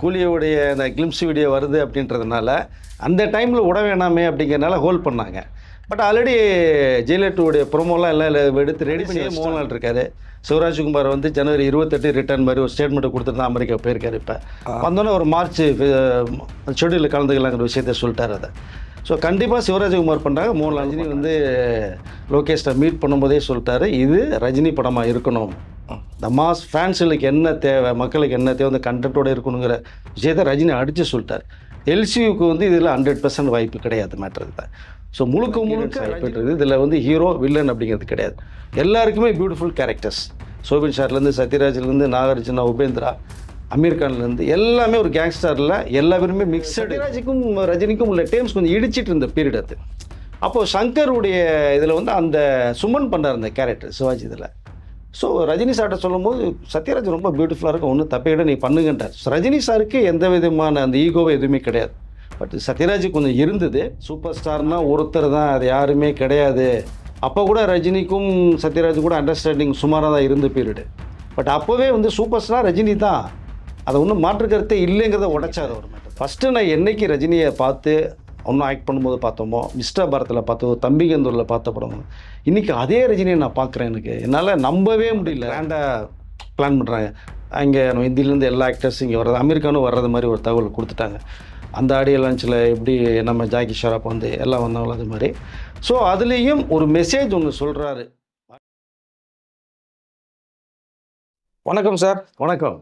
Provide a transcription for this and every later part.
கூலியோடைய அந்த glimpse video வருது அப்படின்றதுனால அந்த டைமில் விட வேணாமே அப்படிங்கிறனால ஹோல்ட் பண்ணாங்க. பட் ஆல்ரெடி ஜெயலலிதாவுடைய ப்ரொமோலாம் எல்லாம் எடுத்து ரெடி பண்ணி மோகன்லால் இருக்காரு சிவராஜ்குமார் வந்து ஜனவரி இருபத்தெட்டு ரிட்டர்ன் மாதிரி ஒரு ஸ்டேட்மெண்ட் கொடுத்துட்டு தான் அமெரிக்கா போயிருக்காரு இப்போ. வந்தோன்னே ஒரு மார்ச் ஷெடியூலில் கலந்துக்கலாங்கிற விஷயத்த சொல்லிட்டார் அதை. ஸோ கண்டிப்பாக சிவராஜ்குமார் பண்ணுறாங்க மோகன்லால் ரஜினி வந்து லோகேஷ்ட மீட் பண்ணும்போதே சொல்லிட்டாரு. இது ரஜினி படமாக இருக்கணும். இந்த மாஸ் ஃபேன்ஸுகளுக்கு என்ன தேவை மக்களுக்கு என்ன தேவை அந்த கண்டென்ட்டோட இருக்கணுங்கிற விஷயத்தை ரஜினி அடித்து சொல்லிட்டார். எல்சியூக்கு வந்து இதில் ஹண்ட்ரட் பர்சன்ட் வாய்ப்பு கிடையாது மேட்ரு தான் ஸோ முழுக்க முழுக்க இருக்குது இதில் வந்து ஹீரோ வில்லன் அப்படிங்கிறது கிடையாது. எல்லாருக்குமே பியூட்டிஃபுல் கேரக்டர்ஸ் சோபின் ஷார்லேருந்து சத்யராஜ்லேருந்து நாகார்ஜுனா உபேந்திரா அமீர் கான்லேருந்து எல்லாமே ஒரு கேங்ஸ்டரில் எல்லா பேருமே மிக்சடு ராஜிக்கும் ரஜினிக்கும் உள்ள டேம்ஸ் கொஞ்சம் இடிச்சிட்டு இருந்த பீரியட் அது. அப்போது சங்கருடைய இதில் வந்து அந்த சுமன் பண்ணார் அந்த கேரக்டர் சிவாஜி இதில். ஸோ ரஜினி சார்கிட்ட சொல்லும்போது சத்யராஜ் ரொம்ப பியூட்டிஃபுல்லாக இருக்கும் ஒன்றும் தப்பையிட நீ பண்ணுங்கன்றார். ரஜினி சாருக்கு எந்த விதமான அந்த ஈகோவை எதுவுமே கிடையாது. பட் சத்யராஜ் கொஞ்சம் இருந்தது. சூப்பர் ஸ்டார்னால் ஒருத்தர் தான் அது யாருமே கிடையாது. அப்போ கூட ரஜினிக்கும் சத்யராஜ் கூட அண்டர்ஸ்டாண்டிங் சுமாராக தான் இருந்த பீரியடு பட் அப்போவே வந்து சூப்பர் ஸ்டார் ரஜினி தான். அதை ஒன்றும் மாற்று கருத்தே இல்லைங்கிறத உடைச்சார் அவர். ஃபஸ்ட்டு நான் என்னைக்கு ரஜினியை பார்த்து ஒன்றும் ஆக்ட் பண்ணும்போது பார்த்தோமோ மிஸ்டர் பாரத்தில் பார்த்தோம் தம்பிகந்தூரில் பார்த்த படம் இன்றைக்கி அதே ரஜினியை நான் பார்க்குறேன் எனக்கு. என்னால் நம்பவே முடியல. கிராண்டாக பிளான் பண்ணுறாங்க அங்கே நம்ம இந்தியிலேருந்து எல்லா ஆக்டர்ஸும் இங்கே வர்றது அமெரிக்கானும் வர்றது மாதிரி ஒரு தகவல் கொடுத்துட்டாங்க. அந்த ஆடியோ லான்ச்சில் எப்படி நம்ம ஜாக்கி ஷராப் வந்து எல்லாம் வந்தவங்களும் அது மாதிரி. ஸோ அதுலேயும் ஒரு மெசேஜ் ஒன்று சொல்கிறாரு வணக்கம் சார். வணக்கம்.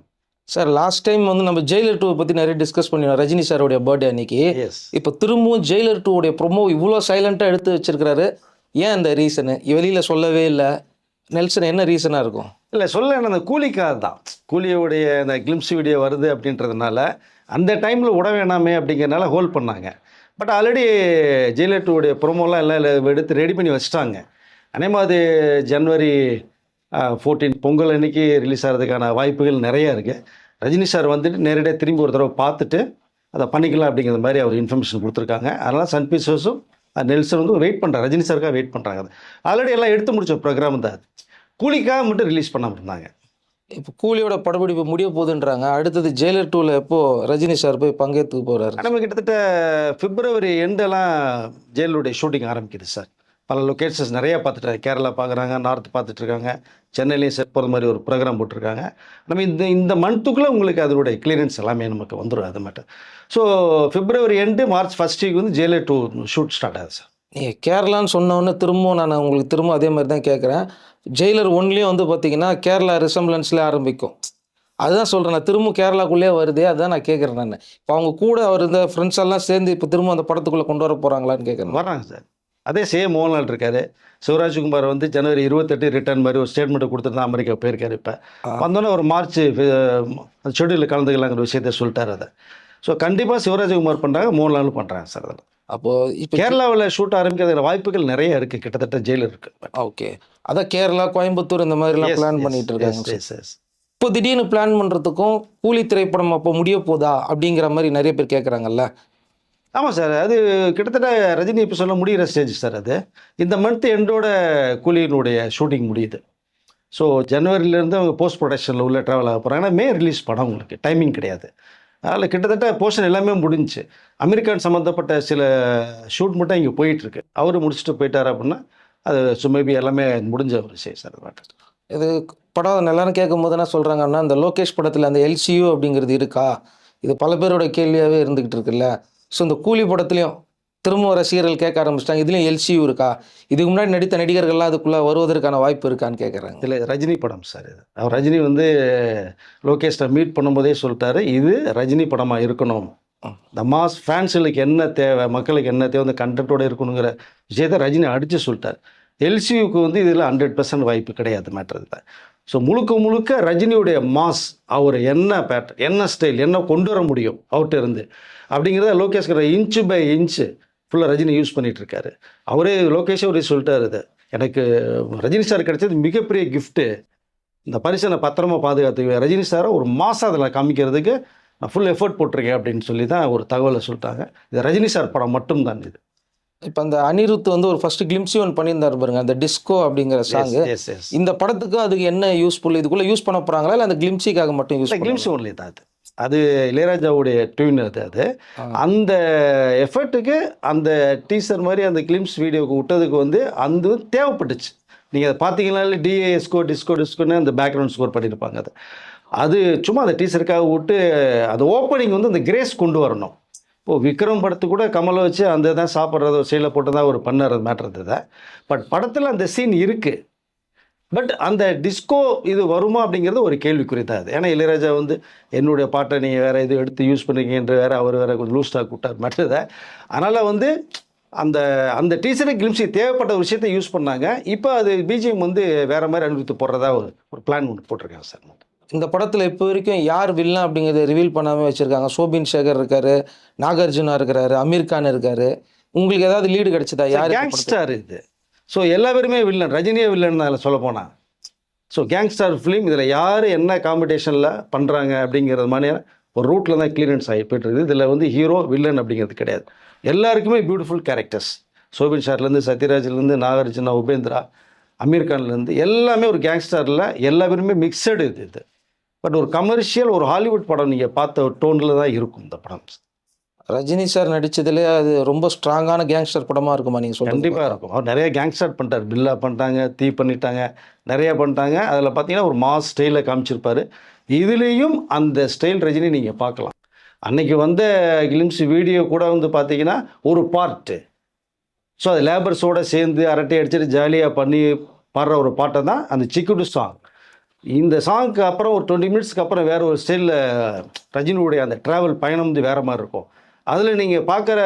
சார் லாஸ்ட் டைம் வந்து நம்ம ஜெயிலர் டூ பற்றி நிறைய டிஸ்கஸ் பண்ணிடுவோம் ரஜினி சாரோடைய பர்த்டே அன்னைக்கு. எஸ் இப்போ திரும்பவும் ஜெயிலர் டூடைய ப்ரொமோ இவ்வளோ சைலண்ட்டாக எடுத்து வச்சிருக்கிறாரு. ஏன் இந்த ரீசனு வெளியில் சொல்லவே இல்லை. நெல்சன் என்ன ரீசனாக இருக்கும்? இல்லை சொல்ல அந்த கூலிக்காக தான். கூலியோடைய அந்த கிளிம்ஸ் வீடியோ வருது அப்படின்றதுனால அந்த டைமில் விட வேணாமே அப்படிங்கிறனால ஹோல்ட் பண்ணாங்க. பட் ஆல்ரெடி ஜெயலலிதாவுடைய ப்ரொமோலாம் எல்லாம் எடுத்து ரெடி பண்ணி வச்சுட்டாங்க. அதே மாதிரி ஜனவரி ஃபோர்டீன் பொங்கல் அன்னைக்கு ரிலீஸ் ஆகிறதுக்கான வாய்ப்புகள் நிறையா இருக்குது ரஜினி சார் வந்துட்டு நேரடியாக திரும்பி ஒரு தடவை பார்த்துட்டு அதை பண்ணிக்கலாம் அப்படிங்கிற மாதிரி அவர் இன்ஃபர்மேஷன் கொடுத்துருக்காங்க. அதனால் சன் பிக்சர்ஸும் நெல்சன் வந்து வெயிட் பண்ணுறாங்க ரஜினி சாருக்காக வெயிட் பண்ணுறாங்க அது. ஆல்ரெடி எல்லாம் எடுத்து முடிச்ச ப்ரோக்ராம் தான் கூலிக்காக மட்டும் ரிலீஸ் பண்ணாமல் இருந்தாங்க. இப்போ கூலியோட படப்பிடிப்பு முடிய போகுதுன்றாங்க. அடுத்தது ஜெயிலர் டூவில் எப்போ ரஜினி சார் போய் பங்கேற்று போகிறாரு நம்ம கிட்டத்தட்ட பிப்ரவரி எண்டெல்லாம் ஜெயலலிடைய ஷூட்டிங் ஆரம்பிக்குது சார். பல லொக்கேஷன்ஸ் நிறைய பார்த்துட்டாங்க கேரளா பார்க்குறாங்க நார்த் பார்த்துட்டு இருக்காங்க. சென்னையிலையும் செட் போகிற மாதிரி ஒரு ப்ரோக்ராம் போட்டிருக்காங்க. நம்ம இந்த இந்த மந்த்துக்குள்ளே உங்களுக்கு அதோடைய கிளியரன்ஸ் எல்லாமே நமக்கு வந்துடும் அது மட்டும். So February end March first week வந்து ஜெயலலிதா டூ ஷூட் ஸ்டார்ட் ஆகுது சார் நீங்கள் கேரளான்னு சொன்ன உடனே திரும்பவும் நான் உங்களுக்கு திரும்ப அதே மாதிரி தான் கேட்குறேன். ஜெயிலர் ஒன்லேயும் வந்து பார்த்தீங்கன்னா கேரளா ரிசம்பிளன்ஸ்லேயே ஆரம்பிக்கும். அதுதான் சொல்கிறேன் நான் திரும்ப கேரளாக்குள்ளேயே வருதே அதுதான் நான் கேட்குறேன் நான். இப்போ அவங்க கூட அவர் இந்த ஃப்ரெண்ட்ஸ் எல்லாம் சேர்ந்து இப்போ திரும்ப அந்த படத்துக்குள்ளே கொண்டு வர போகிறாங்களான்னு கேட்குறேன். வர்றாங்க சார் அதே சேம் மோகன்லால் இருக்காரு. சிவராஜ்குமார் வந்து ஜனவரி இருபத்தெட்டு ரிட்டர்ன் மாதிரி ஒரு ஸ்டேட்மெண்ட் கொடுத்துட்டு தான் அமெரிக்கா போயிருக்காரு இப்போ. வந்தோன்னே ஒரு மார்ச் ஷெடியூலில் கலந்துக்கலாங்கிற விஷயத்த சொல்லிட்டார் அதை. ஸோ கண்டிப்பாக சிவராஜ்குமார் பண்ணுறாங்க மோகன்லாலும் பண்ணுறாங்க சார் அதில். அப்போது இப்போ கேரளாவில் ஷூட் ஆரம்பிக்கிறதுக்கு வாய்ப்புகள் நிறைய இருக்குது கிட்டத்தட்ட ஜெயில் இருக்குது ஓகே. அதான் கேரளா கோயம்புத்தூர் இந்த மாதிரிலாம் பிளான் பண்ணிட்டு இருக்காங்க. இப்போ திடீர்னு பிளான் பண்ணுறதுக்கும் கூலி திரைப்படம் அப்போ முடிய போதா அப்படிங்கிற மாதிரி நிறைய பேர் கேட்குறாங்கல்ல ஆமாம் சார் அது கிட்டத்தட்ட ரஜினி இப்போ சொல்ல முடிகிற ஸ்டேஜ் சார் அது. இந்த மந்த் எண்டோட கூலியினுடைய ஷூட்டிங் முடியுது. ஸோ ஜனவரியிலேருந்து அவங்க போஸ்ட் ப்ரொடக்ஷனில் உள்ள ட்ராவல் ஆக போகிறாங்க மே ரிலீஸ் படம் உங்களுக்கு டைமிங் கிடையாது. அதில் கிட்டத்தட்ட போர்ஷன் எல்லாமே முடிஞ்சுச்சு அமெரிக்கான் சம்மந்தப்பட்ட சில ஷூட் மட்டும் இங்கே போயிட்டுருக்கு. அவர் முடிச்சுட்டு போயிட்டார் அப்படின்னா அது சுமேபி மேபி எல்லாமே முடிஞ்ச ஒரு விஷயம் சார் இது படம் எல்லாரும் கேட்கும் போது என்ன சொல்கிறாங்கன்னா இந்த லோகேஷ் படத்தில் அந்த எல்சியூ அப்படிங்கிறது இருக்கா? இது பல பேரோட கேள்வியாகவே இருந்துக்கிட்டு இருக்குல்ல. ஸோ இந்த கூலி படத்துலையும் திரும்ப ரசிகர்கள் கேட்க ஆரம்பிச்சிட்டாங்க. இதுலேயும் எல்சியூ இருக்கா? இதுக்கு முன்னாடி நடித்த நடிகர்கள்லாம் அதுக்குள்ளே வருவதற்கான வாய்ப்பு இருக்கான்னு கேட்குறாங்க இல்லை ரஜினி படம் சார் இது. அவர் ரஜினி வந்து லோகேஷ்ட மீட் பண்ணும்போதே சொல்லிட்டாரு இது ரஜினி படமாக இருக்கணும். இந்த மாஸ் ஃபேன்ஸுகளுக்கு என்ன தேவை மக்களுக்கு என்ன தேவை அந்த கண்டென்ட்டோட இருக்கணுங்கிற விஷயத்தை ரஜினி அடித்து சொல்லிட்டார். எல்சியூக்கு வந்து இதில் ஹண்ட்ரட் பர்சன்ட் வாய்ப்பு கிடையாது மேட்ரு தான் ஸோ முழுக்க முழுக்க ரஜினியுடைய மாஸ் அவர் என்ன பேட்டர் என்ன ஸ்டைல் என்ன கொண்டு வர முடியும் அவர்கிட்ட இருந்து அப்படிங்கிறத லோகேஷ் இன்ச்சு பை இன்ச்சு ஃபுல்லாக ரஜினி யூஸ் பண்ணிட்டு இருக்காரு அவரே லோகேஷே அவரே சொல்லிட்டாரு இது. எனக்கு ரஜினி சார் கிடைச்சது மிகப்பெரிய கிஃப்ட்டு இந்த பரிசை நான் பத்திரமா பாதுகாத்துக்குவேன் ரஜினி சாரை ஒரு மாதம் அதில் காமிக்கிறதுக்கு நான் ஃபுல் எஃபர்ட் போட்டிருக்கேன் அப்படின்னு சொல்லி தான் ஒரு தகவலை சொல்லிட்டாங்க. இது ரஜினி சார் படம் மட்டும்தான் இது. இப்போ அந்த அனிருத் வந்து ஒரு ஃபர்ஸ்ட் கிளிம்ஸி ஒன் பண்ணியிருந்தார் பாருங்க அந்த டிஸ்கோ அப்படிங்கிற சாங்கு இந்த படத்துக்கு அதுக்கு என்ன யூஸ்ஃபுல் இதுக்குள்ளே யூஸ் பண்ண போகிறாங்களா இல்லை அந்த கிளிம்ஸிக்காக மட்டும் யூஸ் கிளிம்ஸ் ஒன்லி தான் அது. அது இளையராஜாவுடைய டியூன் அது அது. அந்த எஃபர்ட்டுக்கு அந்த டீசர் மாதிரி அந்த கிளிம்ஸ் வீடியோக்கு விட்டதுக்கு வந்து அந்த தேவைப்பட்டுச்சு. நீங்கள் அதை பார்த்தீங்கனாலே டிஏஎஸ்கோ டிஸ்கோ டிஸ்கோன்னு அந்த பேக்ரவுண்ட் ஸ்கோர் பண்ணியிருப்பாங்க அது. அது சும்மா அந்த டீசருக்காக விட்டு அந்த ஓப்பனிங் வந்து அந்த கிரேஸ் கொண்டு வரணும். இப்போது விக்ரம் படத்து கூட கமலை வச்சு அந்த தான் சாப்பிட்றது ஒரு சைடில் போட்டு தான் ஒரு பண்ணார் மேட்ரு தான் பட் படத்தில் அந்த சீன் இருக்குது பட் அந்த டிஸ்கோ இது வருமா அப்படிங்கிறது ஒரு கேள்விக்குறி தான் அது. ஏன்னா இளையராஜா வந்து என்னுடைய பாட்டை நீங்கள் வேறு இது எடுத்து யூஸ் பண்ணுறீங்கன்ற வேறு அவர் வேறு கொஞ்சம் லூஸ் ஸ்டாக் விட்டார் மற்றதை. அதனால் வந்து அந்த அந்த டீச்சரை கிளிம்ஸி தேவைப்பட்ட ஒரு விஷயத்தை யூஸ் பண்ணாங்க. இப்போ அது பிஜிஎம் வந்து வேறு மாதிரி அனுபவித்து போடுறதா ஒரு ஒரு பிளான் ஒன்று போட்டிருக்காங்க சார். இந்த படத்தில் இப்போ வரைக்கும் யார் வில்லன் அப்படிங்கிறத ரிவீல் பண்ணாமல் வச்சுருக்காங்க. சோபின் சேகர் இருக்காரு நாகார்ஜுனா இருக்கிறாரு அமீர் கான் இருக்காரு. உங்களுக்கு ஏதாவது லீடு கிடைச்சதா? யார்? கேங்ஸ்டார் இது. ஸோ எல்லா பேருமே வில்லன் ரஜினியே வில்லன் அதில் சொல்ல போனால் ஸோ கேங்ஸ்டார் ஃபிலிம் இதில் யார் என்ன காம்படிஷனில் பண்ணுறாங்க அப்படிங்கிறது மாதிரியான ஒரு ரூட்டில் தான் கிளியரன்ஸ் ஆகி போயிட்டுருக்குது. இதில் வந்து ஹீரோ வில்லன் அப்படிங்கிறது கிடையாது. எல்லாருக்குமே பியூட்டிஃபுல் கேரக்டர்ஸ் சோபின் ஷார்லேருந்து சத்யராஜ்லேருந்து நாகார்ஜுனா உபேந்திரா அமீர் கான்லேருந்து எல்லாமே ஒரு கேங்ஸ்டரில் எல்லா பேருமே மிக்சடு இது இது. பட் ஒரு கமர்ஷியல் ஒரு ஹாலிவுட் படம் நீங்கள் பார்த்த ஒரு டோனில் தான் இருக்கும் இந்த படம். ரஜினி சார் நடிச்சதுலே அது ரொம்ப ஸ்ட்ராங்கான கேங்ஸ்டர் படமா இருக்குமா நீங்க சொல்றது கண்டிப்பாக இருக்கும். அவர் நிறைய கேங்ஸ்டர் பண்ணிட்டார். பில்லா பண்ணிட்டாங்க தீ பண்ணிட்டாங்க நிறைய பண்ணிட்டாங்க. அதில் பார்த்தீங்கன்னா ஒரு மாஸ் ஸ்டைலில் காமிச்சிருப்பாரு. இதுலேயும் அந்த ஸ்டைல் ரஜினி நீங்கள் பார்க்கலாம். அன்னைக்கு வந்த கிளிம்ஸ் வீடியோ கூட வந்து பார்த்தீங்கன்னா ஒரு பார்ட்டு ஸோ அது லேபர்ஸோடு சேர்ந்து அரட்டை அடிச்சுட்டு ஜாலியாக பண்ணி பாடுற ஒரு பாட்டை தான் அந்த சிக்குடு சாங் இந்த சாங்க்கு அப்புறம் ஒரு டுவெண்ட்டி மினிட்ஸ்க்கு அப்புறம் வேறு ஒரு ஸ்டைலில் ரஜினியுடைய அந்த ட்ராவல் பயணம் வந்து வேறு மாதிரி இருக்கும். அதில் நீங்கள் பார்க்குற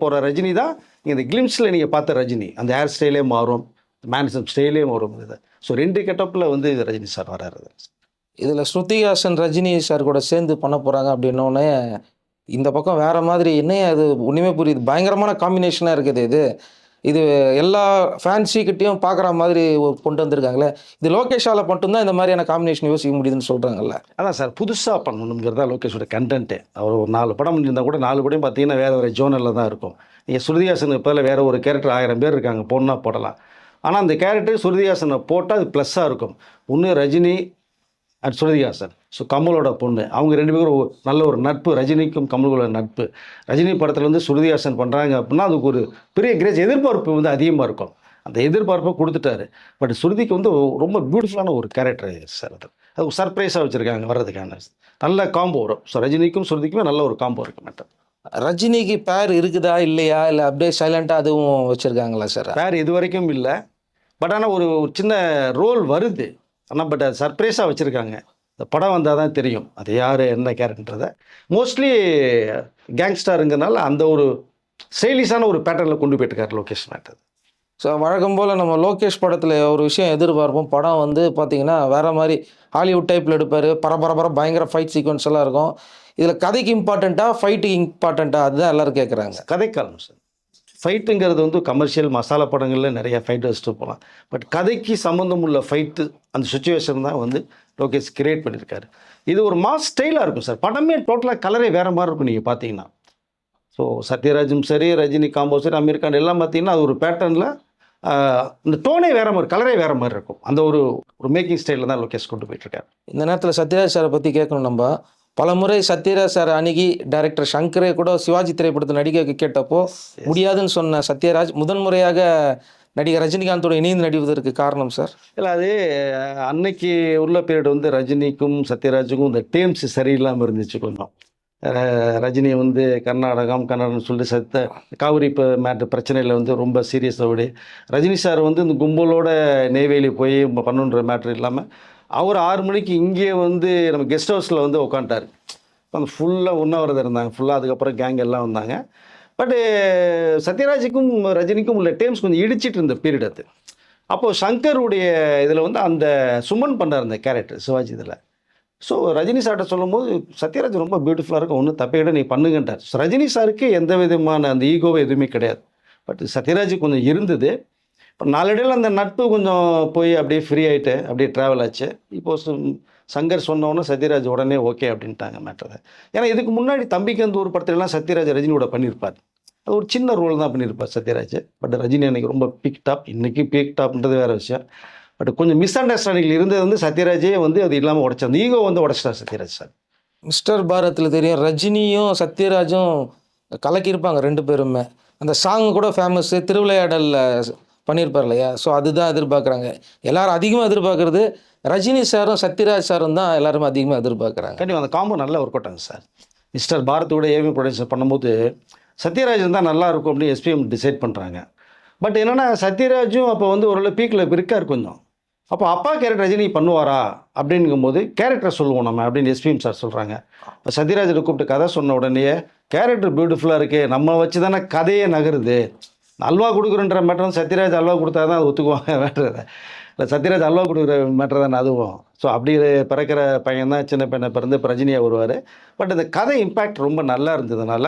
போகிற ரஜினி தான் நீங்கள் இந்த கிளிம்ஸில் நீங்கள் பார்த்த ரஜினி. அந்த ஹேர் ஸ்டைலே மாறும் மேனிசம் ஸ்டைலே மாறும். இது ஸோ ரெண்டு கெட்டப்பில் வந்து இது ரஜினி சார் வராரு இதில் ஸ்ருதிஹாசன் ரஜினி சார் கூட சேர்ந்து பண்ண போகிறாங்க அப்படின்னோடனே இந்த பக்கம் வேறு மாதிரி என்னைய அது ஒன்றுமே புரியுது. பயங்கரமான காம்பினேஷனாக இருக்குது இது. இது எல்லா ஃபேன்சிக்கிட்டையும் பார்க்குற மாதிரி கொண்டு வந்திருக்காங்களே. இது லோகேஷால் மட்டும்தான் இந்த மாதிரியான காம்பினேஷன் யோசிக்க முடியுதுன்னு சொல்கிறாங்கல்ல அதான் சார் புதுசாக பண்ணணுங்கிறதா லோகேஷோட கண்டென்ட்டு அவர் ஒரு நாலு படம் இருந்தால் கூட நாலு படம் பார்த்தீங்கன்னா வேறு வேறு ஜோனலில் தான் இருக்கும். நீங்கள் சுருதிஹாசன் பதில் வேறு ஒரு கேரக்டர் ஆயிரம் பேர் இருக்காங்க பொண்ணாக போடலாம். ஆனால் அந்த கேரக்டர் சுருதிஹாசனை போட்டால் அது ப்ளஸ்ஸாக இருக்கும். ஒன்று ரஜினி அண்ட் சுருதிஹாசன் ஸோ கமலோட பொண்ணு. அவங்க ரெண்டு பேரும் நல்ல ஒரு நட்பு. ரஜினிக்கும் கமலோட நட்பு. ரஜினி படத்தில் வந்து சுருதிஹாசன் பண்ணுறாங்க அப்படின்னா அதுக்கு ஒரு பெரிய கிரேஸ். எதிர்பார்ப்பு வந்து அதிகமாக இருக்கும். அந்த எதிர்பார்ப்பை கொடுத்துட்டாரு. பட் சுருதிக்கு வந்து ரொம்ப பியூட்டிஃபுல்லான ஒரு கேரக்டர் சார் அது. அது சர்ப்ரைஸாக வச்சுருக்காங்க வர்றதுக்கான. நல்ல காம்போ வரும். ஸோ ரஜினிக்கும் சுருதிக்குமே நல்ல ஒரு காம்போ இருக்கு மேட்டம் ரஜினிக்கு பேர் இருக்குதா இல்லையா? இல்லை அப்படியே சைலண்டாக அதுவும் வச்சுருக்காங்களா சார் வேறு இது வரைக்கும் இல்லை. பட் ஆனால் ஒரு ஒரு சின்ன ரோல் வருது. ஆனால் பட் அது சர்ப்ரைஸாக வச்சுருக்காங்க. இந்த படம் வந்தால் தான் தெரியும். அது யார் என்ன கேரக்டர்ன்றதை மோஸ்ட்லி கேங்ஸ்டாருங்கிறனால அந்த ஒரு ஸ்டைலிஷான ஒரு பேட்டர்னில் கொண்டு போயிட்டுருக்காரு லோகேஷ் மேட்டர். ஸோ வழக்கம் போல் நம்ம லோகேஷ் படத்தில் ஒரு விஷயம் எதிர்பார்ப்போம். படம் வந்து பார்த்தீங்கன்னா வேறு மாதிரி ஹாலிவுட் டைப்பில் எடுப்பார். பரபரப்பர பயங்கர ஃபைட் சீக்வன்ஸ் எல்லாம் இருக்கும். இதில் கதைக்கு இம்பார்ட்டண்ட்டா ஃபைட்டுக்கு இம்பார்ட்டண்ட்டா அதுதான் எல்லாரும் கேட்குறாங்க கதைக்காலம் சார். ஃபைட்டுங்கிறது வந்து கமர்ஷியல் மசாலா படங்களில் நிறைய ஃபைட் வச்சுட்டு போகலாம் பட் கதைக்கு சம்மந்தம் உள்ள ஃபைட்டு அந்த சுச்சுவேஷன் தான் வந்து லோகேஷ் கிரியேட் பண்ணியிருக்காரு இது ஒரு மாஸ் ஸ்டைலாக இருக்கும் சார் படமே டோட்டலாக கலரே வேறு மாதிரி இருக்கும் நீங்கள் பார்த்தீங்கன்னா ஸோ சத்யராஜும் சரி ரஜினி காம்போ சரி அமீர் கான் எல்லாம் பார்த்தீங்கன்னா அது ஒரு பேட்டர்னில் இந்த டோனே வேறு மாதிரி கலரே வேறு மாதிரி இருக்கும். அந்த ஒரு ஒரு மேக்கிங் ஸ்டைலில் தான் லோகேஷ் கொண்டு போயிட்டுருக்காரு. இந்த நேரத்தில் சத்யராஜ் சாரை பற்றி கேட்கணும் நம்ம. பலமுறை சத்யராஜ் சார் அணுகி டைரக்டர் சங்கரே கூட சிவாஜி திரைப்படத்தில் நடிக்க கேட்டப்போ முடியாதுன்னு சொன்ன சத்யராஜ் முதன்முறையாக நடிகர் ரஜினிகாந்தோட இணைந்து நடிப்பதற்கு காரணம் சார்? இல்லை அது அன்னைக்கு உள்ள பீரியட் வந்து ரஜினிக்கும் சத்யராஜுக்கும் இந்த டேம்ஸ் சரியில்லாமல் இருந்துச்சு கொஞ்சம். ரஜினி வந்து கர்நாடகம் கன்னடம் சொல்லிட்டு சத்த காவிரி இப்போ மேட்ரு பிரச்சனையில் வந்து ரொம்ப சீரியஸோடு ரஜினி சார் வந்து இந்த கும்பலோட நெய்வேலி போய் பண்ணுன்ற மேட்ரு இல்லாமல் அவர் ஆறு மணிக்கு இங்கே வந்து நம்ம கெஸ்ட் ஹவுஸில் வந்து உட்காந்துட்டார் அந்த ஃபுல்லாக உண்ணாவிரதம் இருந்தாங்க. ஃபுல்லாக அதுக்கப்புறம் கேங் எல்லாம் வந்தாங்க. பட்டு சத்யராஜுக்கும் ரஜினிக்கும் உள்ள டேம்ஸ் கொஞ்சம் இடிச்சிட்டு இருந்த பீரியட் அது. அப்போது சங்கருடைய இதில் வந்து அந்த சுமன் பண்ணார் அந்த கேரக்டர் சிவாஜி இதில். ஸோ ரஜினி சார்கிட்ட சொல்லும்போது சத்யராஜ் ரொம்ப பியூட்டிஃபுல்லாக இருக்கும் ஒன்றும் தப்பையிட நீ பண்ணுங்கன்றார். ரஜினி சாருக்கு எந்த விதமான அந்த ஈகோவை எதுவுமே கிடையாது. பட் சத்யராஜ் கொஞ்சம் இருந்தது. இப்போ நாளடைவில் அந்த நட்பு கொஞ்சம் போய் அப்படியே ஃப்ரீ ஆகிட்டு அப்படியே ட்ராவல் ஆச்சு. இப்போது சங்கர் சொன்னோன்னே சத்யராஜ் உடனே ஓகே அப்படின்ட்டாங்க மேட்டரை. ஏன்னா இதுக்கு முன்னாடி தம்பிக்கு ஒரு படத்துலலாம் சத்யராஜ் ரஜினியோட பண்ணியிருப்பார். அது ஒரு சின்ன ரோல் தான் பண்ணியிருப்பார் சத்யராஜ். பட் ரஜினி அன்றைக்கி ரொம்ப பிக் டாப் இன்றைக்கி பிக் டாப்ன்றது வேறு விஷயம். பட் கொஞ்சம் மிஸ் அண்டர்ஸ்டாண்டிங் இருந்தது வந்து சத்யராஜே வந்து அது இல்லாமல் உடச்சார். ஈகோ வந்து உடைச்சிட்டார் சத்யராஜ் சார். மிஸ்டர் பாரத்தில் தெரியும் ரஜினியும் சத்யராஜும் கலக்கியிருப்பாங்க ரெண்டு பேருமே. அந்த சாங் கூட ஃபேமஸ்ஸு திருவிளையாடலில் பண்ணியிருப்பார் இல்லையா? ஸோ அதுதான் எதிர்பார்க்குறாங்க. எல்லாரும் அதிகமாக எதிர்பார்க்குறது ரஜினி சாரும் சத்யராஜ் சாரும் தான் எல்லாருமே அதிகமாக எதிர்பார்க்குறாங்க. கண்டிப்பாக அந்த காம்போ நல்லா ஒர்க் அவுட்டாங்க சார் மிஸ்டர் பாரத்தோட ஏவி ப்ரொடக்ஷன் பண்ணும்போது சத்யராஜன் தான் நல்லா இருக்கும் அப்படின்னு எஸ்பிஎம் டிசைட் பண்ணுறாங்க பட் என்னென்னா சத்யராஜும் அப்போ வந்து ஓரளவு பீக்கில் இருக்கார் கொஞ்சம். அப்போ அப்பா கேரக்டர் ரஜினி பண்ணுவாரா அப்படிங்கும்போது கேரக்டர் சொல்லுவோம் நம்ம அப்படின்னு எஸ்பிஎம் சார் சொல்கிறாங்க இப்போ சத்யராஜனை கூப்பிட்டு கதை சொன்ன உடனேயே கேரக்டர் பியூட்டிஃபுல்லாக இருக்குது நம்ம வச்சு தானே கதையே நகருது. அல்வா கொடுக்குறன்ற மேட்டரும் சத்யராஜ் அல்வா கொடுத்தா தான் அது ஒத்துக்குவாங்க மேட்டரை இல்லை சத்யராஜ் அல்வா கொடுக்குற மேட்டர் தானே அதுவும் ஸோ அப்படி பிறக்கிற பையன் தான் சின்ன பையனை பிறந்து பிரஜினியாக ரஜினியாக வருவார். பட் இந்த கதை இம்பேக்ட் ரொம்ப நல்லா இருந்ததுனால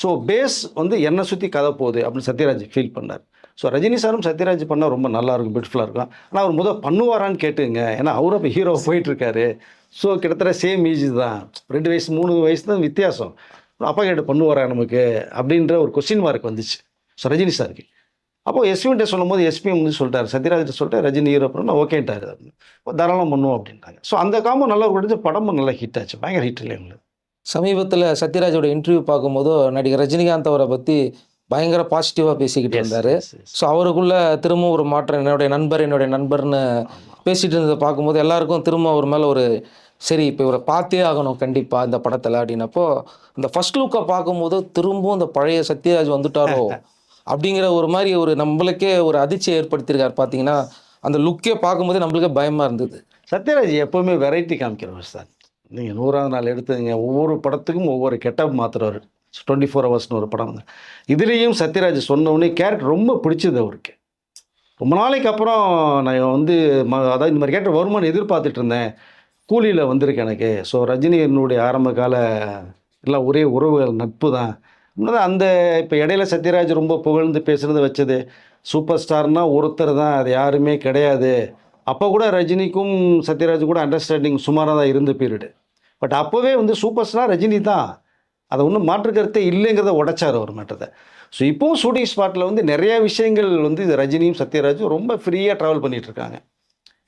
ஸோ பேஸ் வந்து என்னை சுற்றி கதை போகுது அப்படின்னு சத்யராஜ் ஃபீல் பண்ணார். ஸோ ரஜினி சாரும் சத்யராஜ் பண்ணால் ரொம்ப நல்லாயிருக்கும் பியூட்டிஃபுல்லாக இருக்கும். ஆனால் அவர் முதல் பண்ணுவாரான்னு கேட்டுங்க. ஏன்னா அவரும் இப்போ ஹீரோ போயிட்டுருக்காரு. ஸோ கிட்டத்தட்ட சேம் ஏஜ் தான். ரெண்டு வயசு மூணு வயசு தான் வித்தியாசம். அப்பா கேட்டு பண்ணுவாரா நமக்கு? அப்படின்ற ஒரு கொஸ்டின் மார்க் வந்துச்சு. ஸோ ரஜினி சாருக்கு அப்போது எஸ்பிகிட்ட சொல்லும் போது எஸ்பிஎம் வந்து சொல்லிட்டாரு. சத்யராஜ் சொல்லிட்டு ரஜினி ஹீரோ அப்புறம் ஓகேட்டாரு தாராளம் பண்ணுவோம் அப்படின்ட்டாங்க. ஸோ அந்த காம்போ நல்லா கொடுத்து படமும் நல்லா ஹிட் ஆச்சு. பயங்கர ஹிட் இல்லை எங்களுக்கு சமீபத்தில் சத்யராஜோட இன்டர்வியூ பார்க்கும்போதோ நடிகர் ரஜினிகாந்த் அவரை பற்றி பயங்கர பாசிட்டிவாக பேசிக்கிட்டு இருந்தார். ஸோ அவருக்குள்ள திரும்ப ஒரு மாற்றம். என்னுடைய நண்பர் என்னுடைய நண்பர்னு பேசிட்டு இருந்ததை பார்க்கும்போது எல்லாருக்கும் திரும்ப அவர் மேலே ஒரு சரி இப்போ இவரை பார்த்தே ஆகணும் கண்டிப்பாக இந்த படத்தில். அப்படின்னப்போ இந்த ஃபர்ஸ்ட் லுக்கை பார்க்கும்போது திரும்பவும் இந்த பழைய சத்யராஜ் வந்துட்டாரோ? அப்படிங்கிற ஒரு மாதிரி ஒரு நம்மளுக்கே ஒரு அதிர்ச்சியை ஏற்படுத்தியிருக்காரு பார்த்தீங்கன்னா அந்த லுக்கே பார்க்கும்போதே நம்மளுக்கே பயமாக இருந்தது. சத்யராஜ் எப்போவுமே வெரைட்டி காமிக்கிறவர் சார். நீங்கள் நூறாவது நாள் எடுத்தீங்க ஒவ்வொரு படத்துக்கும் ஒவ்வொரு கெட்டப் மாத்துறவர். டுவெண்ட்டி ஃபோர் ஹவர்ஸ்னு ஒரு படம். இதுலேயும் சத்யராஜ் சொன்ன கேரக்டர் ரொம்ப பிடிச்சது அவருக்கு. ரொம்ப நாளைக்கு அப்புறம் நான் வந்து ம அதாவது இந்த மாதிரி கேரக்டர் வருமானம் எதிர்பார்த்துட்டு இருந்தேன். கூலியில் வந்திருக்கு எனக்கு. ஸோ ரஜினி என்னுடைய ஆரம்ப கால எல்லாம் ஒரே உறவுகள் நட்பு தான் அந்த இப்போ இடையில சத்யராஜ் ரொம்ப புகழ்ந்து பேசுனது வச்சது. சூப்பர் ஸ்டார்னா ஒருத்தர் தான் அது யாருமே கிடையாது. அப்போ கூட ரஜினிக்கும் சத்யராஜ் கூட அண்டர்ஸ்டாண்டிங் சுமாராக தான் இருந்த பீரியடு பட் அப்போவே வந்து சூப்பர் ஸ்டார் ரஜினி தான். அதை ஒன்றும் மாற்று கருத்தே இல்லைங்கிறத உடைச்சார் அவர் மாற்றத்தை ஸோ இப்போவும் ஷூட்டிங் ஸ்பாட்டில் வந்து நிறையா விஷயங்கள் வந்து இது ரஜினியும் சத்யராஜும் ரொம்ப ஃப்ரீயாக ட்ராவல் பண்ணிகிட்ருக்காங்க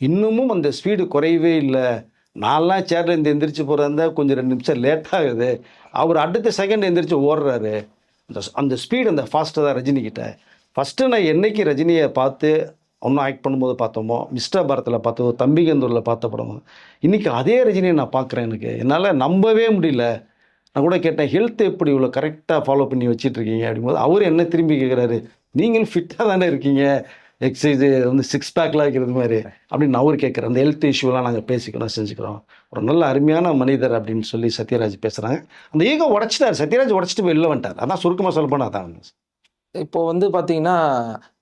இன்னமும் அந்த ஸ்பீடு குறையவே இல்லை. நான்லாம் சேர்ல இருந்து எந்திரிச்சு போகிறதா இருந்தால் கொஞ்சம் ரெண்டு நிமிஷம் லேட் ஆகுது. அவர் அடுத்த செகண்ட் எந்திரிச்சு ஓடுறாரு. அந்த அந்த ஸ்பீடு அந்த ஃபாஸ்ட்டாக தான் ரஜினிக்கிட்ட ஃபஸ்ட்டு நான் என்னைக்கு ரஜினியை பார்த்து ஒன்றும் ஆக்ட் பண்ணும்போது பார்த்தோமோ மிஸ்டர் பாரத்தில் பார்த்தோம் தம்பிகந்தூரில் பார்த்த படம் இன்றைக்கி அதே ரஜினியை நான் பார்க்குறேன் எனக்கு. என்னால் நம்பவே முடியல. நான் கூட கேட்டேன் ஹெல்த் எப்படி இவ்வளோ கரெக்டாக ஃபாலோ பண்ணி வச்சிட்டு இருக்கீங்க? அப்படிங்கும்போது அவர் என்ன திரும்பி கேட்குறாரு நீங்களும் ஃபிட்டாக தானே இருக்கீங்க. எக்ஸசைஸ் வந்து சிக்ஸ் பேக்லாம் வைக்கிறது மாதிரி. அப்படின்னு அவர் கேட்குற அந்த ஹெல்த் இஷ்யூலாம் நாங்கள் பேசிக்கிறோம் செஞ்சுக்கிறோம். ஒரு நல்ல அருமையான மனிதர் அப்படின்னு சொல்லி சத்யராஜ் பேசுகிறாங்க அந்த ஈகோ உடச்சிட்டார். சத்யராஜ் உடச்சிட்டு போய் வெளில வந்துட்டார். அதான் சுருக்கமாக சொல்ல போனால் அதான். இப்போ வந்து பார்த்தீங்கன்னா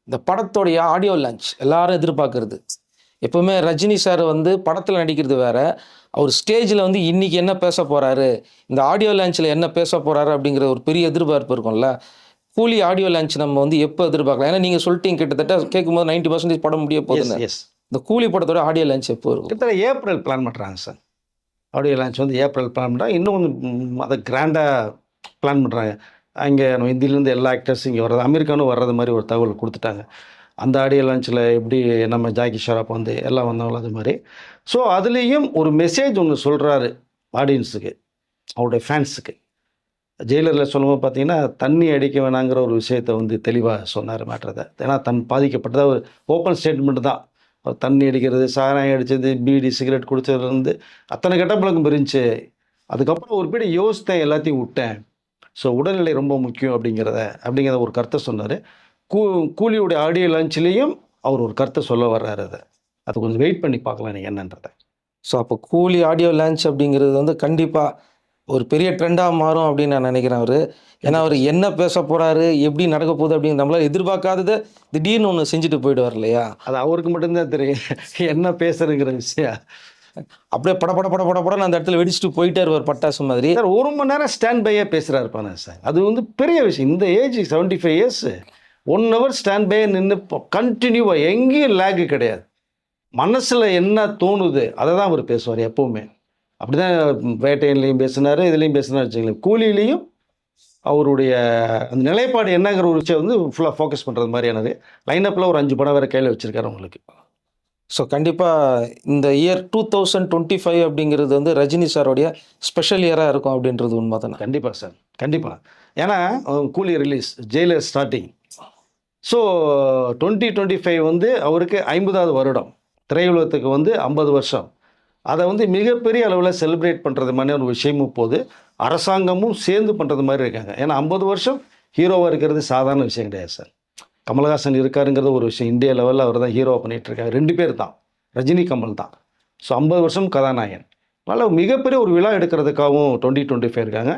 இந்த படத்தோடைய ஆடியோ லான்ச் எல்லாரும் எதிர்பார்க்கறது. எப்பவுமே ரஜினி சார் வந்து படத்தில் நடிக்கிறது வேற. அவர் ஸ்டேஜில் வந்து இன்றைக்கி என்ன பேச போகிறாரு இந்த ஆடியோ லான்ச்சில் என்ன பேச போகிறாரு அப்படிங்கிற ஒரு பெரிய எதிர்பார்ப்பு இருக்கும்ல. கூலி ஆடியோ லான்ச் நம்ம வந்து எப்போ எதிர்பார்க்கலாம்? ஏன்னா நீங்கள் சொல்லிட்டீங்க கிட்டத்தட்ட கேட்கும்போது நைன்டி பர்சன்டேஜ் படம் முடிய போகுதுன்னு. எஸ் இந்த கூலி படத்தோட ஆடியோ லான்ச் எப்போ இருக்கும்? கிட்டத்தட்ட ஏப்ரல் பிளான் பண்ணுறாங்க சார் ஆடியோ லான்ச் வந்து ஏப்ரல் பிளான் பண்ணுறாங்க இன்னும் கொஞ்சம் அதை கிராண்டாக பிளான் பண்ணுறாங்க அங்கே நம்ம இந்தியிலேருந்து எல்லா ஆக்டர்ஸும் இங்கே வர்றது அமெரிக்கானும் வர்றது மாதிரி ஒரு தகவல் கொடுத்துட்டாங்க. அந்த ஆடியோ லான்ச்சில் எப்படி நம்ம ஜாக்கி ஷராப் வந்து எல்லாம் வந்தவங்களும் அது மாதிரி. ஸோ அதுலேயும் ஒரு மெசேஜ் ஒன்று சொல்கிறாரு ஆடியன்ஸுக்கு அவருடைய ஃபேன்ஸுக்கு ஜெயிலரில் சொல்லும்போது பார்த்தீங்கன்னா தண்ணி அடிக்க வேணாங்கிற ஒரு விஷயத்தை வந்து தெளிவாக சொன்னார் மேட்ரதை ஏன்னா தன் பாதிக்கப்பட்டதாக ஒரு ஓப்பன் ஸ்டேட்மெண்ட் தான். அவர் தண்ணி அடிக்கிறது சாராயம் அடித்தது பீடி சிகரெட் குடிச்சதுலேருந்து அத்தனை கெட்ட பழக்கம் இருந்துச்சு அதுக்கப்புறம் ஒரு பீடி யோசித்தேன் எல்லாத்தையும் விட்டேன். ஸோ உடல்நிலை ரொம்ப முக்கியம் அப்படிங்கிறத அப்படிங்கிறத ஒரு கருத்தை சொன்னார். கூ கூலியோடைய ஆடியோ லஞ்சிலையும் அவர் ஒரு கருத்தை சொல்ல வர்றாரு அதை. அது கொஞ்சம் வெயிட் பண்ணி பார்க்கலாம் நீங்கள் என்னன்றதை. ஸோ அப்போ கூலி ஆடியோ லான்ச் அப்படிங்கிறது வந்து கண்டிப்பாக ஒரு பெரிய ட்ரெண்டாக மாறும் அப்படின்னு நான் நினைக்கிறேன் அவர். ஏன்னா அவர் என்ன பேச போறாரு எப்படி நடக்க போகுது அப்படின்னு நம்மளால எதிர்பார்க்காததை திடீர்னு ஒன்று செஞ்சுட்டு போயிடுவார் இல்லையா? அது அவருக்கு மட்டும்தான் தெரியும். என்ன பேசுறதுங்கிற விஷயம். அப்படியே பட பட பட பட படன்னு அந்த இடத்துல வெடிச்சிட்டு போயிட்டே இருவார் பட்டாசு மாதிரி. சார் ஒரு மணி நேரம் ஸ்டாண்ட் பையே பேசுகிறாரு பாருங்க சார். அது வந்து பெரிய விஷயம். இந்த age seventy five years one hour stand பையே நின்று கண்டினியூவாக எங்கேயும் லேகு கிடையாது. மனசில் என்ன தோணுது அதை தான் அவர் பேசுவார் எப்போவுமே. அப்படி தான் வேட்டையிலையும் பேசினார் இதுலேயும் பேசினார் வச்சுங்களேன் கூலியிலையும் அவருடைய அந்த நிலைப்பாடு என்னங்கிற ஒரு விஷயம் வந்து ஃபுல்லாக ஃபோக்கஸ் பண்ணுறது மாதிரியானது. லைனப்பில் ஒரு அஞ்சு படம் வேறு கையில் வச்சுருக்காரு உங்களுக்கு. ஸோ கண்டிப்பாக இந்த year two thousand twenty five அப்படிங்கிறது வந்து ரஜினி சாரோடைய ஸ்பெஷல் இயராக இருக்கும் அப்படின்றது உண்மை தானே? கண்டிப்பாக சார் கண்டிப்பாக ஏன்னா Coolie release Jailer starting so twenty twenty five வந்து அவருக்கு ஐம்பதாவது வருடம். திரையுலகத்துக்கு வந்து ஐம்பது வருஷம். அதை வந்து மிகப்பெரிய அளவில் செலிப்ரேட் பண்ணுறது மாதிரி ஒரு விஷயமும் போது அரசாங்கமும் சேர்ந்து பண்ணுறது மாதிரி இருக்காங்க. ஏன்னா ஐம்பது வருஷம் ஹீரோவாக இருக்கிறது சாதாரண விஷயம் கிடையாது சார். கமல்ஹாசன் இருக்காருங்கிறது ஒரு விஷயம். இந்திய லெவலில் அவர் தான் ஹீரோவாக பண்ணிகிட்ருக்காரு ரெண்டு பேர் தான். ரஜினி கமல் தான். ஸோ ஐம்பது வருஷம் கதாநாயகன். அதனால் மிகப்பெரிய ஒரு விழா எடுக்கிறதுக்காகவும் டுவெண்ட்டி டுவெண்ட்டி ஃபைவ் இருக்காங்க.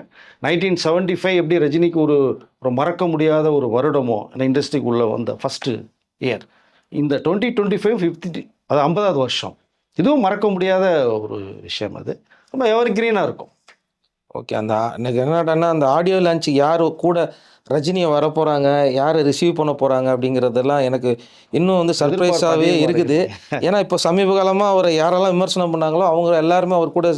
நைன்டீன் செவன்ட்டி ஃபைவ் எப்படி ரஜினிக்கு ஒரு ஒரு மறக்க முடியாத ஒரு வருடமோ இந்த இண்டஸ்ட்ரிக்குள்ளே வந்த ஃபஸ்ட்டு இயர் இந்த டுவெண்ட்டி டுவெண்ட்டி ஃபைவ் ஃபிஃப்டி அது ஐம்பதாவது வருஷம். இதுவும் மறக்க முடியாத ஒரு விஷயம் அது. ரொம்ப எவர் கிரீனாக இருக்கும். ஓகே அந்த எனக்கு என்னடான்னா அந்த ஆடியோ லான்ச்சுக்கு யார் கூட ரஜினியை வர போகிறாங்க யாரை ரிசீவ் பண்ண போகிறாங்க அப்படிங்கிறதெல்லாம் எனக்கு இன்னும் வந்து சர்ப்ரைஸாகவே இருக்குது. ஏன்னா இப்போ சமீப காலமாக அவரை யாரெல்லாம் விமர்சனம் பண்ணாங்களோ அவங்க எல்லாருமே அவர் கூட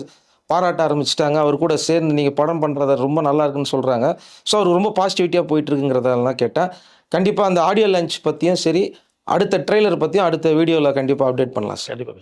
பாராட்ட ஆரம்பிச்சிட்டாங்க. அவர் கூட சேர்ந்து நீங்கள் படம் பண்ணுறத ரொம்ப நல்லா இருக்குன்னு சொல்கிறாங்க ஸோ அவர் ரொம்ப பாசிட்டிவிட்டியாக போயிட்டுருக்குங்கிறதெல்லாம் கேட்டேன். கண்டிப்பாக அந்த ஆடியோ லான்ச் பற்றியும் சரி அடுத்த ட்ரெய்லர் பற்றியும் அடுத்த வீடியோவில் கண்டிப்பாக அப்டேட் பண்ணலாம் சார் கண்டிப்பாக